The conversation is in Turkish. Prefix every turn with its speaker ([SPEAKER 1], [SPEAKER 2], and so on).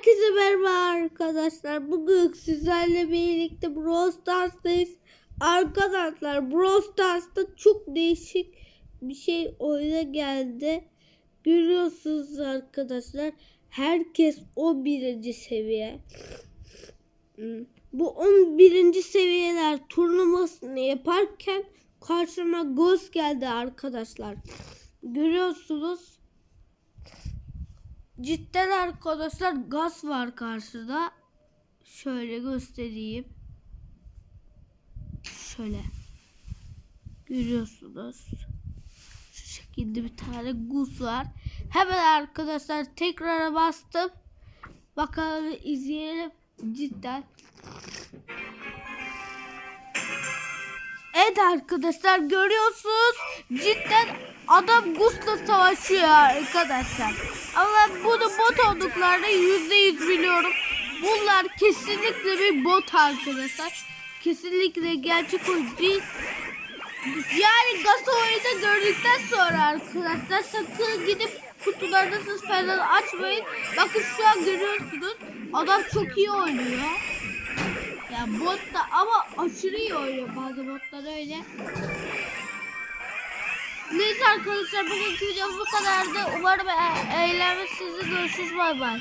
[SPEAKER 1] Herkese merhaba arkadaşlar. Bugün sizlerle birlikte Brawl Stars'tayız. Arkadaşlar Brawl Stars'ta çok değişik bir şey oyuna geldi. Görüyorsunuz arkadaşlar. Herkes 11. seviye. Bu 11. seviyeler turnuvasını yaparken karşıma Ghost geldi arkadaşlar. Görüyorsunuz. Cidden arkadaşlar gaz var karşıda. Şöyle göstereyim. Şöyle. Görüyorsunuz. Şu şekilde bir tane guz var. Hemen arkadaşlar tekrar bastım. Bakalım izleyelim. Cidden. Evet arkadaşlar görüyorsunuz. Cidden adam Gus'la savaşıyor arkadaşlar. Ama bunu bot olduklarını yüzde yüz biliyorum. Bunlar kesinlikle bir bot arkadaşlar. Kesinlikle gerçek oyuncu değil. Yani gaz oyunu gördükten sonra arkadaşlar sakın gidip kutularınızı falan açmayın. Bakın şu an görüyorsunuz. Adam çok iyi oynuyor. Ya bot da ama aşırı iyi oynuyor bazı botlar öyle. Neyse arkadaşlar bugünkü videomuz bu kadardı. Umarım e- eğlenmişsinizdir. Görüşürüz bay bay.